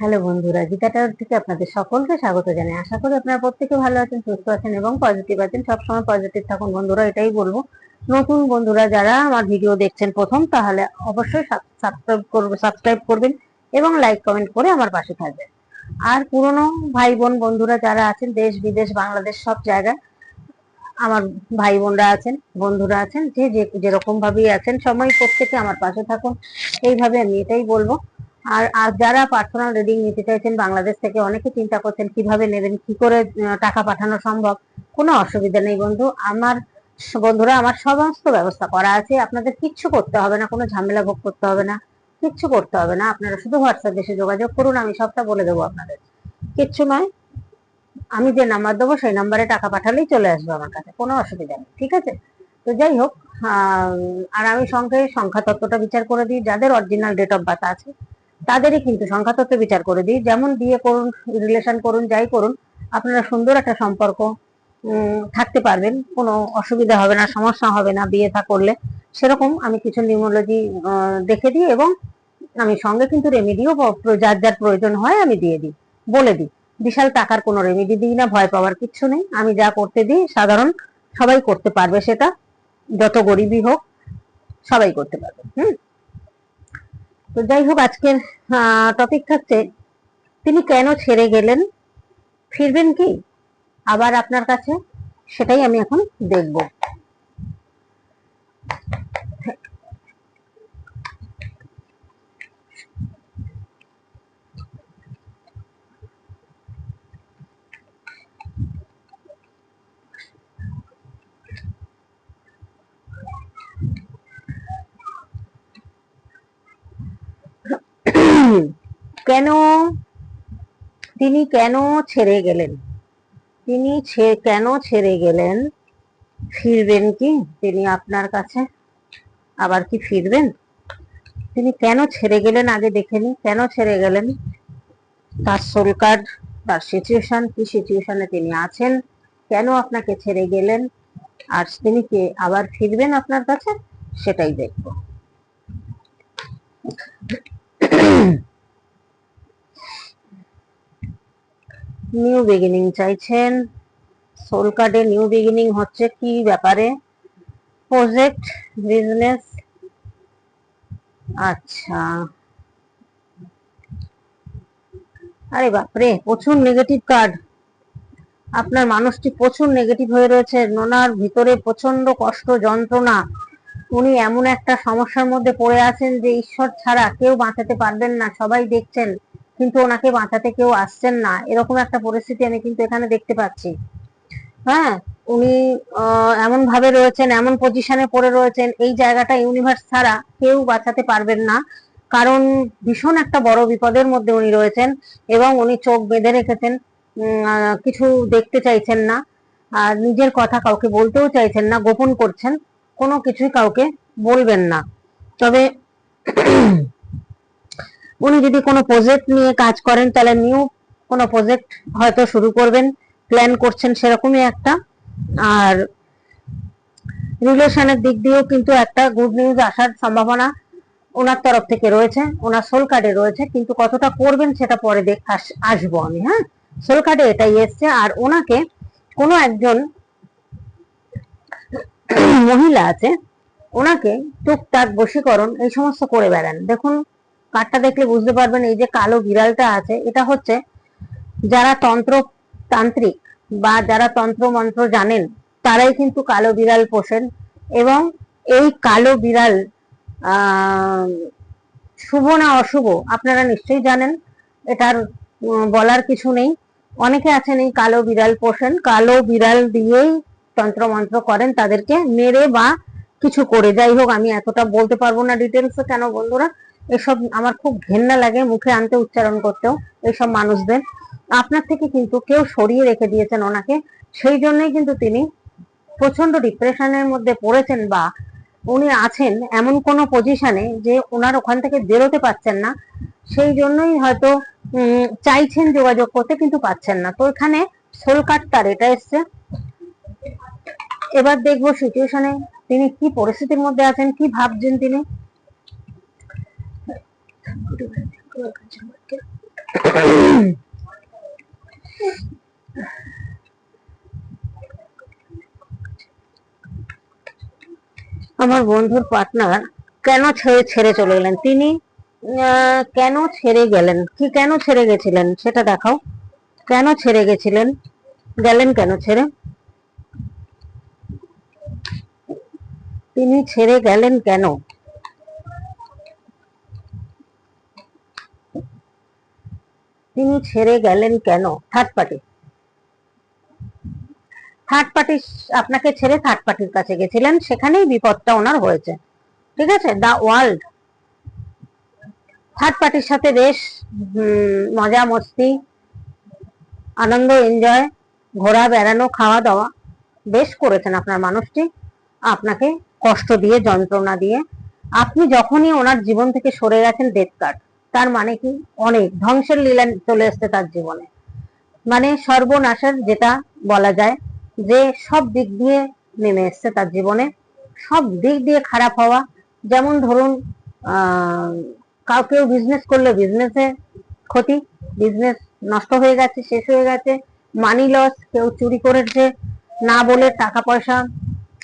Hello বন্ধুরা, Gita tower থেকে আপনাদের সকলকে স্বাগত জানাই। আশা করি আপনারা প্রত্যেকে ভালো আছেন, সুস্থ আছেন এবং পজিটিভ আছেন। সবসময় পজিটিভ থাকুন বন্ধুরা, এটাই বলব। নতুন বন্ধুরা, যারা আমার ভিডিও দেখছেন প্রথম, তাহলে অবশ্যই সাবস্ক্রাইব করবে সাবস্ক্রাইব করবেন এবং লাইক কমেন্ট করে আমার পাশে থাকবেন। আর পুরনো ভাই বোন বন্ধুরা যারা আছেন, দেশ, বিদেশ, বাংলাদেশ, সব জায়গায় আমার ভাই বোনরা আছেন, বন্ধুরা আছেন, যে যে যেরকম ভাবেই আছেন সময় প্রত্যেকে আমার পাশে থাকুন। এইভাবে আমি এটাই বলব। আর আর যারা পার্সোনাল রিডিং নিতে চাইছেন, বাংলাদেশ থেকে অনেকে চিন্তা করছেন কীভাবে নেবেন, কি করে টাকা পাঠানো সম্ভব, কোনো অসুবিধা নেই বন্ধু। আমার বন্ধুরা, আমার সমস্ত ব্যবস্থা করা আছে। আপনাদের কিচ্ছু করতে হবে না, কোনো ঝামেলা ভোগ করতে হবে না, কিচ্ছু করতে হবে না। আপনারা শুধু হোয়াটসঅ্যাপ এসে যোগাযোগ করুন, আমি সবটা বলে দেবো আপনাদের। কিচ্ছু নয়, আমি যে নাম্বার দেবো, সেই নাম্বারে টাকা পাঠালেই চলে আসবে আমার কাছে, কোনো অসুবিধা নেই, ঠিক আছে? তো যাই হোক আর আমি সঙ্গে সংখ্যা তত্ত্বটা বিচার করে দিই, যাদের অরিজিনাল ডেট অফ বার্থ আছে। তাদেরই কিন্তু সংখ্যা তত্ত্ব বিচার করে দিই। যেমন বিয়ে করুন রিলেশন করুন, যাই করুন, আপনারা সুন্দর একটা সম্পর্ক থাকতে পারবেন। কোনো অসুবিধা হবে না, সমস্যা হবে না বিয়ে থা করলে। সেরকম আমি কিছু নিউমোলজি দেখে দিই এবং আমি সঙ্গে কিন্তু রেমেডিও যার যার প্রয়োজন হয় আমি দিয়ে দিই, বলে দিই। বিশাল টাকার কোনো রেমেডি দিই না, ভয় পাওয়ার কিচ্ছু নেই। আমি যা করতে দিই, সাধারণ সবাই করতে পারবে সেটা, যত গরিবই হোক, সবাই করতে পারবে। হুম? তো যাই হোক, আজকের টপিক থাকছে, তিনি কেন ছেড়ে গেলেন? ফিরবেন কি? আবার আপনার কাছে? সেটাই আমি এখন দেখব। কেন? তিনি কেন ছেড়ে গেলেন? তিনি কেন ছেড়ে গেলেন? ফিরবেন কি? তিনি আপনার কাছে আবার কি ফিরবেন? তিনি কেন ছেড়ে গেলেন? আগে দেখে নিই কেন ছেড়ে গেলেন? তার সোল কার্ড তার সিচুয়েশন কি সিচুয়েশনে তিনি আছেন? কেন আপনাকে ছেড়ে গেলেন? আর তিনি কে আবার ফিরবেন আপনার কাছে? সেটাই দেখব। নিউ বিগিনিং চাইছেন। সোল কার্ডে নিউ বিগিনিং হচ্ছে কি ব্যাপারে? প্রজেক্ট বিজনেস আচ্ছা। আরে বাপরে, প্রচুর নেগেটিভ কার্ড আপনার মানুষটি প্রচুর নেগেটিভ হয়ে রয়েছে। ওনার ভিতরে প্রচণ্ড কষ্ট, যন্ত্রণা। উনি এমন একটা সমস্যার মধ্যে পড়ে আছেন যে ঈশ্বর ছাড়া কেউ বাঁচাতে পারবেন না। সবাই দেখছেন। কিন্তু ওনাকে বাঁচাতে কেউ আসছেন না। এরকম একটা পরিস্থিতি আমি কিন্তু এখানে দেখতে পাচ্ছি। হ্যাঁ উনি এমন ভাবে রয়েছেন, এমন পজিশনে পড়ে রয়েছেন, এই জায়গাটা ইউনিভার্স ছাড়া কেউ বাঁচাতে পারবেন না। কারণ ভীষণ একটা বড় বিপদের মধ্যে উনি রয়েছেন এবং উনি চোখ বেঁধে রেখেছেন কিছু দেখতে চাইছেন না। আর নিজের কথা কাউকে বলতেও চাইছেন না, গোপন করছেন, কোনো কিছুই কাউকে বলবেন না। তবে উনি যদি কোনো প্রজেক্ট নিয়ে কাজ করেন, তাহলে নিউ কোনো প্রজেক্ট হয়তো শুরু করবেন। প্ল্যান করছেন সেরকমই একটা। আর রিলেশনের দিক দিয়েও কিন্তু একটা গুড নিউজ আসার সম্ভাবনা ওনার তরফ থেকে রয়েছে, ওনার সোল কার্ডে রয়েছে। কিন্তু কতটা করবেন সেটা পরে দেখ আস- আসব আমি হ্যাঁ? সোল কার্ডে এটাই এসছে। আর ওনাকে কোনো একজন মহিলা আছে, ওনাকে টুকটাক বশীকরণ এই সমস্ত করে বেড়ান। দেখুন কার্ডটা দেখলে বুঝতে পারবেন এই যে কালো বিড়ালটা আছে, এটা হচ্ছে যারা তন্ত্র তান্ত্রিক বা যারা তন্ত্র মন্ত্র জানেন, তারাই কিন্তু কালো বিড়াল পোষেন এবং এই কালো বিড়াল শুভ না অশুভ আপনারা নিশ্চয়ই জানেন, এটার বলার কিছু নেই। অনেকে আছেন এই কালো বিড়াল পোষেন, কালো বিড়াল দিয়েই তন্ত্র মন্ত্র করেন, তাদেরকে মেরে বা কিছু করে। যাই হোক, আমি এতটা বলতে পারব না ডিটেলসে কেন বন্ধুরা? এসব আমার খুব ঘেন্না লাগে মুখে আনতে উচ্চারণ করতেও এইসব মানুষদের। আপনার থেকে কিন্তু কেউ সরিয়ে রেখে দিয়েছেন ওনাকে। সেই জন্যই কিন্তু তিনি প্রচণ্ড ডিপ্রেশনের মধ্যে পড়েছেন বা উনি আছেন এমন কোনো পজিশনে যে ওনার ওখান থেকে বেরোতে পারছেন না। সেই জন্যই হয়তো চাইছেন যোগাযোগ করতে কিন্তু পাচ্ছেন না। তো এখানে সোল কার্ড তার এটা এসছে। এবার দেখব সিচুয়েশনে তিনি কি পরিস্থিতির মধ্যে আছেন, কি ভাবছেন তিনি? আমার বন্ধুর পার্টনার কেন ছেড়ে ছেড়ে চলে গেলেন? তিনি কেন ছেড়ে গেলেন? কি কেন ছেড়ে গেছিলেন? সেটা দেখাও। কেন ছেড়ে গেছিলেন? গেলেন কেন ছেড়ে? তিনি ছেড়ে গেলেন কেন? তিনি ছেড়ে গেলেন কেন? থার্ড পার্টি থার্ড পার্টি আপনাকে ছেড়ে থার্ড পার্টির কাছে গেছিলেন, সেখানেই বিপদটা ওনার হয়েছে। ঠিক আছে? দা ওয়ার্ল্ড থার্ড পার্টির সাথে বেশ মজা, মস্তি, আনন্দ এনজয় ঘোরা, বেড়ানো, খাওয়া, দাওয়া বেশ করেছেন আপনার মানুষটি। আপনাকে কষ্ট দিয়ে, যন্ত্রণা দিয়ে। আপনি যখনই ওনার জীবন থেকে সরে গেছেন ডেথ কার্ড তার মানে কি? অনেক ধ্বংসের লীলা চলে আসছে তার জীবনে। মানে সর্বনাশের যেটা বলা যায় যে সব দিক দিয়ে নেমে এসছে তার জীবনে। সব দিক দিয়ে খারাপ হওয়া, যেমন ধরুন কাউকেও বিজনেস করলে বিজনেসে ক্ষতি বিজনেস নষ্ট হয়ে গেছে, শেষ হয়ে গেছে মানি লস কেউ চুরি করেছে, না বলে টাকা পয়সা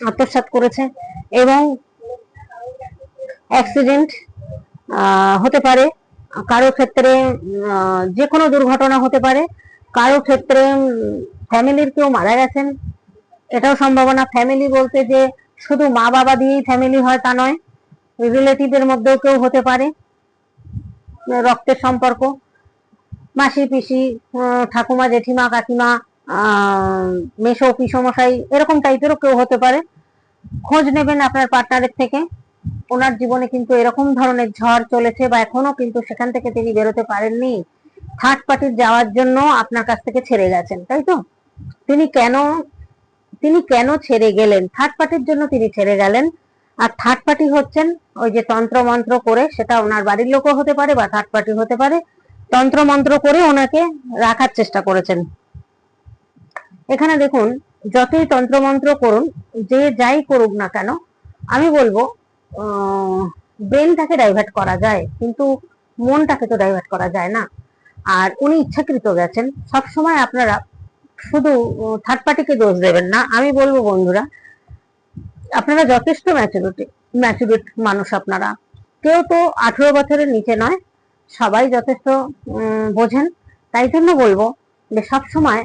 আত্মসাৎ করেছে এবং অ্যাক্সিডেন্ট হতে পারে। কারও ক্ষেত্রে যে কোনো দুর্ঘটনা হতে পারে, কারও ক্ষেত্রে ফ্যামিলির কেউ মারা গেছেন, এটাও সম্ভাবনা। ফ্যামিলি বলতে যে শুধু মা বাবা দিয়েই ফ্যামিলি হয় তা নয় রিলেটিভের মধ্যেও কেউ হতে পারে, রক্তের সম্পর্ক, মাসি, পিসি ঠাকুমা, জেঠিমা, কাকিমা মেসো পিসমশাই এরকম টাইপেরও কেউ হতে পারে। খোঁজ নেবেন আপনার পার্টনারের থেকে। ওনার জীবনে কিন্তু এরকম ধরনের ঝড় চলেছে বা এখনও কিন্তু সেখান থেকে তিনি বেরোতে পারেননি। থার্ড পার্টির যাওয়ার জন্য আপনার কাছ থেকে ছেড়ে গেছেন, তাই তো? তিনি কেন তিনি কেন ছেড়ে গেলেন? থার্ড পার্টির জন্য তিনি ছেড়ে গেলেন। আর থার্ড পার্টি হচ্ছেন ওই যে তন্ত্র মন্ত্র করে, সেটা ওনার বাড়ির লোকও হতে পারে বা থার্ড পার্টি হতে পারে তন্ত্র মন্ত্র করে ওনাকে রাখার চেষ্টা করেছেন। এখানে দেখুন, যতই তন্ত্র মন্ত্র করুন, যে যাই করুক না কেন, আমি বলব ব্রেনটাকে ডাইভার্ট করা যায়, কিন্তু মনটাকে তো ডাইভার্ট করা যায় না। আর উনি ইচ্ছাকৃত গেছেন। সবসময় আপনারা শুধু থার্ড পার্টিকে দোষ দেবেন না। আমি বলব, বন্ধুরা, আপনারা যথেষ্ট ম্যাচুরিটি ম্যাচুরিট মানুষ আপনারা। কেউ তো আঠেরো বছরের নিচে নয়, সবাই যথেষ্ট বোঝেন। তাই জন্য বলব যে সবসময়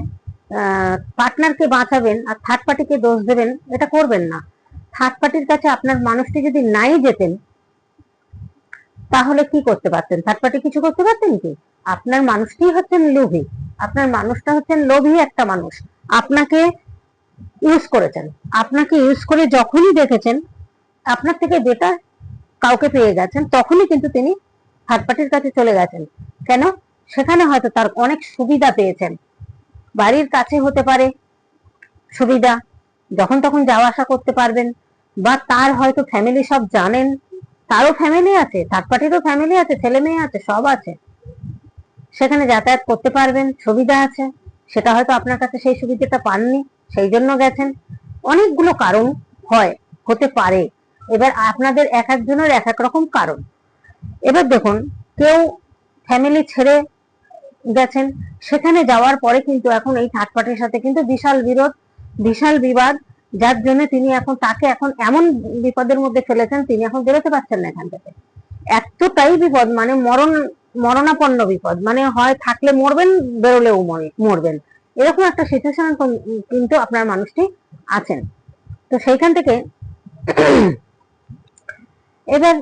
পার্টনারকে বাঁচাবেন আর থার্ড পার্টিকে দোষ দেবেন, এটা করবেন না। থার্ড পার্টির কাছে আপনার মানুষটি যদি নাই যেতেন, তাহলে কি করতে পারতেন? থার্ড পার্টি কিছু করতে পারতেন কি? আপনার মানুষটি হচ্ছেন লোভী। আপনার মানুষটা হচ্ছেন লোভী একটা মানুষ। আপনাকে ইউজ করেছেন। আপনাকে ইউজ করে যখনই দেখেছেন, আপনার থেকে বেটার কাউকে পেয়ে গেছেন তখনই কিন্তু তিনি থার্ড পার্টির কাছে চলে গেছেন। কেন? সেখানে হয়তো তার অনেক সুবিধা পেয়েছেন। বাড়ির কাছে হতে পারে সুবিধা যখন তখন যাওয়া আসা করতে পারবেন। বা তার হয়তো ফ্যামিলি সব জানেন। তারও ফ্যামিলি আছে থার্ড পার্টিরও ফ্যামিলি আছে, ছেলে মেয়ে আছে, সব আছে। সেখানে যাতায়াত করতে পারবেন, সুবিধা আছে। সেটা হয়তো আপনার কাছে সেই সুবিধাটা পাননি, সেই জন্য গেছেন। অনেকগুলো কারণ হয়, হতে পারে। এবার আপনাদের এক একজনের এক এক রকম কারণ। এবার দেখুন, কেউ ফ্যামিলি ছেড়ে গেছেন, সেখানে যাওয়ার পরে কিন্তু এখন এই থার্ড পার্টির সাথে কিন্তু বিশাল বিরোধ বিশাল বিবাদ, যার জন্য তিনি এখন তাকে এখন এমন বিপদের মধ্যে ফেলেছেন, তিনি এখন বেরোতে পারছেন না এখান থেকে। এতটাই বিপদ মানে মরণ, মরণাপন্ন বিপদ মানে হয় থাকলে মরবেন, বেরোলেও মরবেন। এরকম একটা সিচুয়েশন কিন্তু আপনার মানুষটি আছেন। তো সেইখান থেকে এবার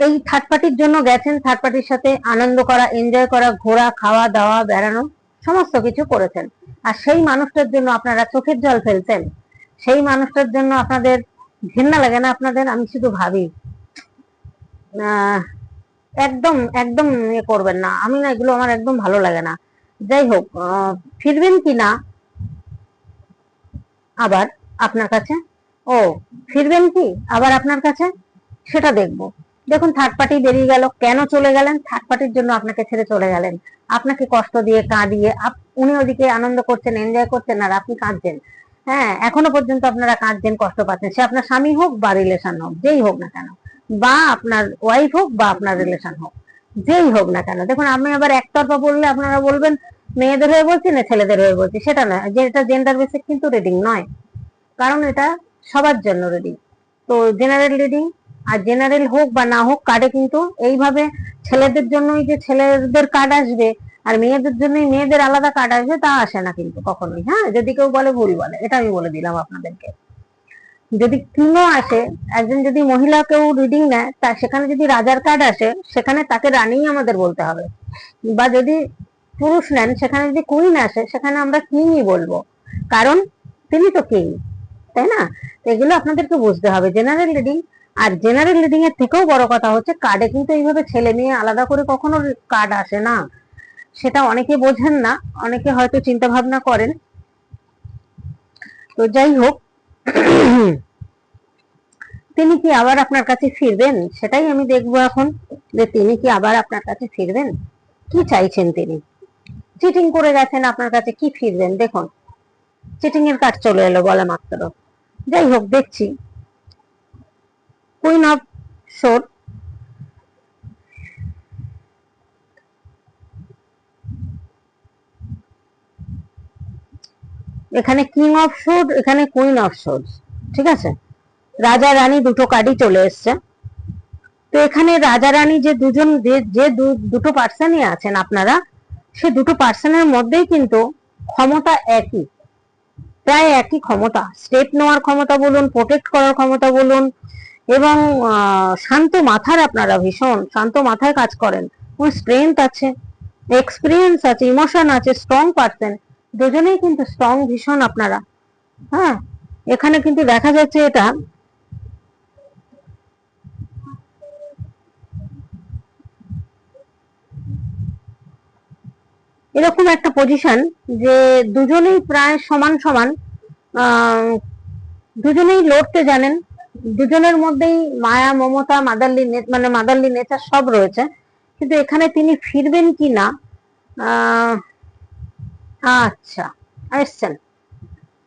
এই থার্ড পার্টির জন্য গেছেন থার্ড পার্টির সাথে আনন্দ করা এনজয় করা, ঘোরা, খাওয়া, দাওয়া, বেড়ানো। সমস্ত কিছু করেছেন। আর সেই মানুষটার জন্য আপনারা চোখের জল ফেলছেন। সেই মানুষটার জন্য আপনাদের ঘৃণা লাগে না আপনাদের? আমি শুধু ভাবি একদম একদম ইয়ে করবেন না। আমি না এগুলো আমার একদম ভালো লাগে না। যাই হোক ফিরবেন কি না? আবার আপনার কাছে? ও, ফিরবেন কি? আবার আপনার কাছে? সেটা দেখব। দেখুন থার্ড পার্টি বেরিয়ে গেল। কেন চলে গেলেন? থার্ড পার্টির জন্য আপনাকে ছেড়ে চলে গেলেন। আপনাকে কষ্ট দিয়ে, কাঁদিয়ে উনি ওদিকে আনন্দ করছেন এনজয় করছেন, আর আপনি কাঁদছেন। হ্যাঁ এখনও পর্যন্ত আপনারা কাঁদছেন, কষ্ট পাচ্ছেন। সে আপনার স্বামী হোক বা রিলেশন হোক, যেই হোক না কেন, বা আপনার ওয়াইফ হোক বা আপনার রিলেশন হোক, যেই হোক না কেন। দেখুন, আমি আবার একতরফা বললে আপনারা বলবেন, মেয়েদের হয়ে বলছি না ছেলেদের হয়ে বলছি? সেটা নয়। যে এটা জেন্ডার বেসিক কিন্তু রিডিং নয়। কারণ এটা সবার জন্য রিডিং তো জেনারেল রিডিং আর জেনারেল হোক বা না হোক কার্ডে কিন্তু এইভাবে ছেলেদের জন্যই যে ছেলেদের কার্ড আসবে আর মেয়েদের জন্যই মেয়েদের আলাদা কার্ড আসবে তা আসে না কিন্তু কখনোই হ্যাঁ? যদি কেউ বলে ভুল বলে, এটা আমি বলে দিলাম আপনাদেরকে। যদি কিংও আসে, একজন যদি মহিলা কেউ রিডিং নেয়, তা সেখানে যদি রাজার কার্ড আসে, সেখানে তাকে রানীই আমাদের বলতে হবে। বা যদি পুরুষ নেন, সেখানে যদি কুইন আসে, সেখানে আমরা কিংই বলব। কারণ তিনি তো কিং তাই না? এগুলো আপনাদেরকে বুঝতে হবে। জেনারেল রিডিং আর জেনারেল রিডিং এর থেকেও বড় কথা হচ্ছে কার্ডে কিন্তু এইভাবে ছেলে মেয়ে আলাদা করে কখনো কার্ড আসে না। সেটা অনেকে বোঝেন না, অনেকে হয়তো চিন্তা ভাবনা করেন। তো যাই হোক, তিনি কি আবার আপনার কাছে ফিরবেন? সেটাই আমি দেখব এখন, যে তিনি কি আবার আপনার কাছে ফিরবেন? কি চাইছেন তিনি? চিটিং করে গেছেন, আপনার কাছে কি ফিরবেন? দেখুন চিটিং এর কাজ চলে এলো বলে মাত্র। যাই হোক, দেখছি। কুইন অফ শোর এখানে কিং অফ শোর এখানে কুইন অফ শোর ঠিক আছে? রাজা রানী দুটো কার্ডই চলে এসছে। তো এখানে রাজা রানী যে দুজন, যে- দুটো পার্সনই আছেন আপনারা, সে দুটো পার্সনের মধ্যেই কিন্তু ক্ষমতা একই। প্রায় একই ক্ষমতা। স্টেপ নেওয়ার ক্ষমতা বলুন প্রোটেক্ট করার ক্ষমতা বলুন এবং শান্ত মাথার আপনারা ভীষণ, শান্ত মাথায় কাজ করেন। ওই স্ট্রেংথ আছে এক্সপিরিয়েন্স আছে ইমোশন আছে স্ট্রং পার্সন দুজনেই কিন্তু স্ট্রং ভীষণ আপনারা। হ্যাঁ এখানে কিন্তু দেখা যাচ্ছে এটা। এরকম একটা পজিশন যে দুজনেই প্রায় সমান সমান দুজনেই লড়তে জানেন দুজনের মধ্যেই মায়া, মমতা, মাদারলি মানে মাদারলি নেচার সব রয়েছে। কিন্তু এখানে তিনি ফিরবেন কি না আচ্ছা এসছেন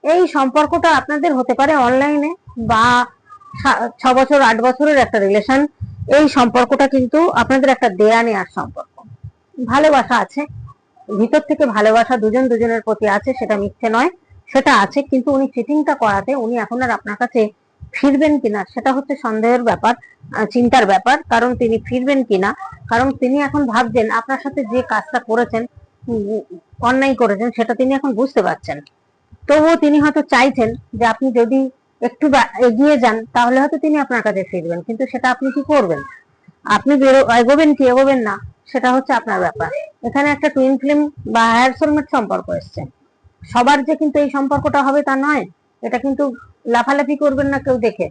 এই সম্পর্কটা আপনাদের হতে পারে অনলাইনে বা ছ বছর আট বছরের একটা রিলেশন এই সম্পর্কটা কিন্তু আপনাদের একটা দেয়া নেওয়ার সম্পর্ক। ভালোবাসা আছে। ভিতর থেকে ভালোবাসা দুজন দুজনের প্রতি আছে, সেটা মিথ্যে নয়। সেটা আছে, কিন্তু উনি চিটিংটা করাতে, উনি এখন আর আপনার কাছে ফিরবেন কিনা সেটা হচ্ছে সন্দেহের ব্যাপার চিন্তার ব্যাপার, কারণ তিনি ফিরবেন কিনা, কারণ তিনি এখন ভাবছেন আপনার সাথে যে কাজটা করেছেন অন্যায় করেছেন, সেটা তিনি এখন বুঝতে পারছেন। তবুও তিনি হয়তো চাইছেন যে আপনি যদি একটু এগিয়ে যান, তাহলে হয়তো তিনি আপনার কাছে ফিরবেন, কিন্তু সেটা আপনি কি করবেন? আপনি এগোবেন কি, এগোবেন না, সেটা হচ্ছে আপনার ব্যাপার। এখানে একটা টুইন ফিল্ম বা হায়ার সম্পর্ক এসছে। সবার যে কিন্তু এই সম্পর্কটা হবে তা নয়। এটা কিন্তু লাফালাফি করবেন না কেউ দেখে।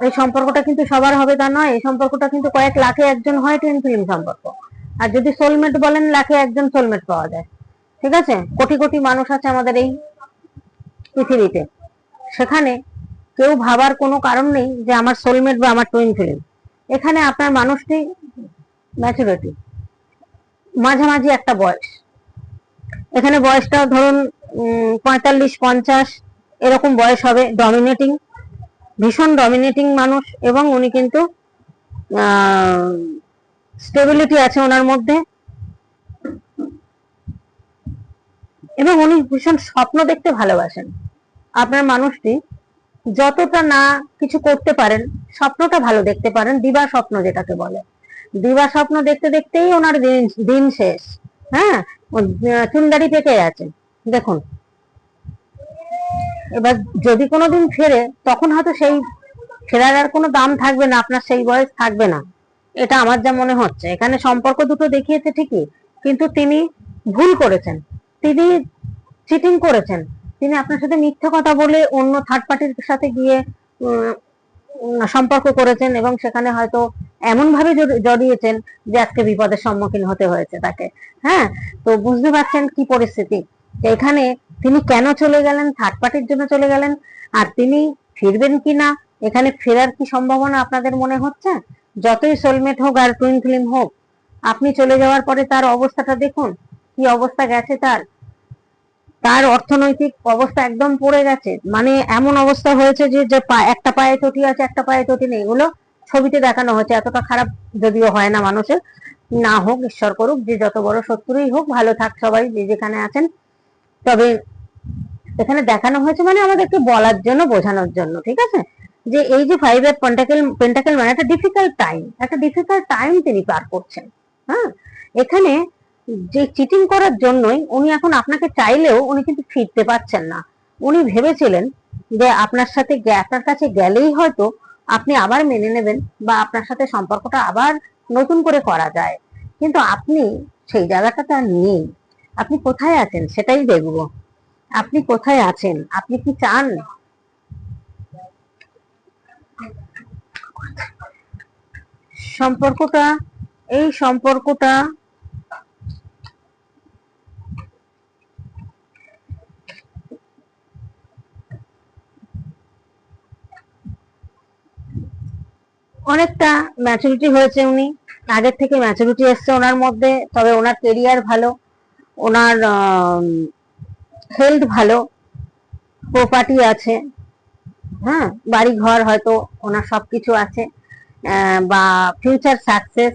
এই সম্পর্কটা কিন্তু সবার হবে তা নয়, এই সম্পর্কটা কিন্তু কয়েক লাখে একজন হয় টুইন ফিল্ম সম্পর্ক। আর যদি সোলমেট বলেন, লাখে একজন সোলমেট পাওয়া যায়। ঠিক আছে? কোটি কোটি মানুষ আছে আমাদের এই পৃথিবীতে। সেখানে কেউ ভাবার কোনো কারণ নেই যে আমার সোলমেট বা আমার টুইন ফিল্ম এখানে আপনার মানুষটি ম্যাচুরিটি মাঝামাঝি একটা বয়স। এখানে বয়সটা ধরুন পঁয়তাল্লিশ, পঞ্চাশ এরকম বয়স হবে ডমিনেটিং ভীষণ ডমিনেটিং মানুষ এবং উনি কিন্তু স্টেবিলিটি আছে ওনার মধ্যে। এবং উনি ভীষণ স্বপ্ন দেখতে ভালোবাসেন। আপনার মানুষটি যতটা না কিছু করতে পারেন, স্বপ্নটা ভালো দেখতে পারেন, দিবা স্বপ্ন যেটাকে বলে। দিবা স্বপ্ন দেখতে দেখতেই ওনার দিন দিন শেষ। হ্যাঁ? চুলদাড়ি পেকে আছে দেখুন এবার যদি কোনোদিন ফেরে, তখন হয়তো সেই ফেরার আর কোনো দাম থাকবে না, আপনার সেই বয়স থাকবে না। এটা আমার যা মনে হচ্ছে। এখানে সম্পর্ক দুটো দেখিয়েছে ঠিকই, কিন্তু তিনি ভুল করেছেন। তিনি চিটিং করেছেন। তিনি আপনার সাথে মিথ্যে কথা বলে অন্য থার্ড পার্টির সাথে গিয়ে সম্পর্ক করেছেন এবং সেখানে হয়তো এমন ভাবে জড়িয়েছেন যে আজকে বিপদের সম্মুখীন হতে হয়েছে তাকে। হ্যাঁ? তো বুঝতে পারছেন কি পরিস্থিতি? এখানে তিনি কেন চলে গেলেন? থার্ড পার্টির জন্য চলে গেলেন। আর তিনি ফিরবেন কিনা? এখানে ফেরার কি সম্ভাবনা আপনাদের মনে হচ্ছে? যতই সোলমেট হোক আর টুইন ফিল্ম হোক, আপনি চলে যাওয়ার পরে তার অবস্থাটা দেখুন। কি অবস্থা গেছে তার? তার অর্থনৈতিক অবস্থা একদম পড়ে গেছে। মানে এমন অবস্থা হয়েছে যে যে একটা পায়ে চটি আছে, একটা পায়ে চটি নেই। এগুলো ছবিতে দেখানো হচ্ছে এতটা খারাপ যদিও হয় না মানুষের। না হোক, ঈশ্বর করুক, যে যত বড় শত্রুই হোক, ভালো থাক সবাই, যে যেখানে আছেন। তবে এখানে দেখানো হয়েছে মানে আমাদেরকে বলার জন্য, বোঝানোর জন্য, ঠিক আছে? যে এই যে ফাইভ এর পেন্টাকেল পেন্টাকেল মানে একটা ডিফিকাল্ট টাইম একটা ডিফিকাল্ট টাইম তিনি পার করছেন হ্যাঁ? এখানে যে চিটিং করার জন্যই উনি এখন আপনাকে চাইলেও উনি কিন্তু ফিরতে পারছেন না। উনি ভেবেছিলেন যে আপনার সাথে আপনার কাছে গেলেই হয়তো আপনি আবার মেনে নেবেন বা আপনার সাথে সম্পর্কটা আবার নতুন করে করা যায়। কিন্তু আপনি সেই জায়গাটাতে আর নেই। আপনি কোথায় আছেন? সেটাই দেখব। আপনি কোথায় আছেন? আপনি কি চান? সম্পর্কটা, এই সম্পর্কটা অনেকটা ম্যাচুরিটি হয়েছে উনি। আগের থেকে ম্যাচুরিটি এসছে ওনার মধ্যে, তবে ওনার কেরিয়ার ভালো। ওনার হেলথ ভালো প্রপার্টি আছে হ্যাঁ বাড়ি ঘর হয়তো ওনার সব কিছু আছে বা ফিউচার সাকসেস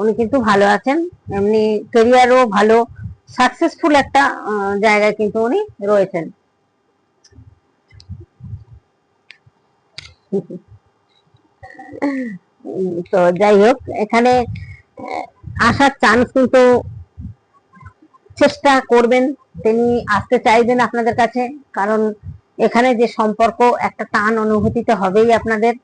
উনি কিন্তু ভালো আছেন, এমনি কেরিয়ারও ভালো সাকসেসফুল একটা জায়গায় কিন্তু উনি রয়েছেন। তো যাই হোক, এখানে, আসার চান্স কিন্তু চেষ্টা করবেন, তিনি আসতে চাইবেন আপনাদের কাছে। কারণ এখানে যে সম্পর্ক, একটা টান অনুভূতিতে হবেই আপনাদের।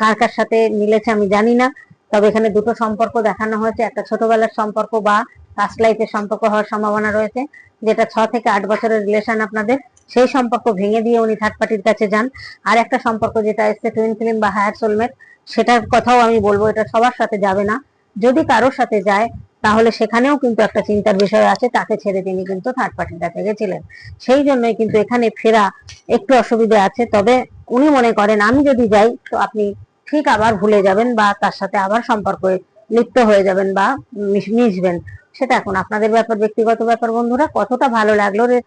কার কার সাথে মিলেছে আমি জানি না। তবে এখানে দুটো সম্পর্ক দেখানো হয়েছে, একটা ছোটবেলার সম্পর্ক বা ফার্স্ট লাইফের সম্পর্ক হওয়ার সম্ভাবনা রয়েছে, যেটা ছ থেকে আট বছরের রিলেশন আপনাদের। সেই সম্পর্ক ভেঙে দিয়ে উনি থার্ড পার্টির কাছে যান। আর একটা সম্পর্ক যেটা এসছে টুইন ফিল্ম বা হায়ার সোলমেট সেটার কথাও আমি বলব, এটা সবার সাথে যাবে না। যদি কারোর সাথে যায় তাহলে সেখানেও কিন্তু একটা চিন্তার বিষয় আছে, তাকে ছেড়ে তিনি কিন্তু থার্ড কাছে গেছিলেন। সেই জন্যই কিন্তু এখানে ফেরা একটু অসুবিধা আছে। তবে উনি মনে করেন, আমি যদি যাই, তো আপনি ঠিক আবার ভুলে যাবেন বা তার সাথে আবার সম্পর্কে লিপ্ত হয়ে যাবেন বা মিশ- মিশবেন। সেটা এখন আপনাদের ব্যাপার, ব্যক্তিগত ব্যাপার বন্ধুরা। কতটা ভালো লাগল রে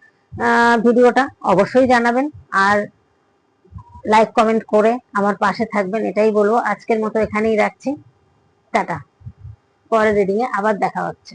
ভিডিওটা অবশ্যই জানাবেন। আর লাইক কমেন্ট করে আমার পাশে থাকবেন, এটাই বলব। আজকের মতো এখানেই রাখছি। টাটা। পরের রিডিংয়ে আবার দেখা হচ্ছে।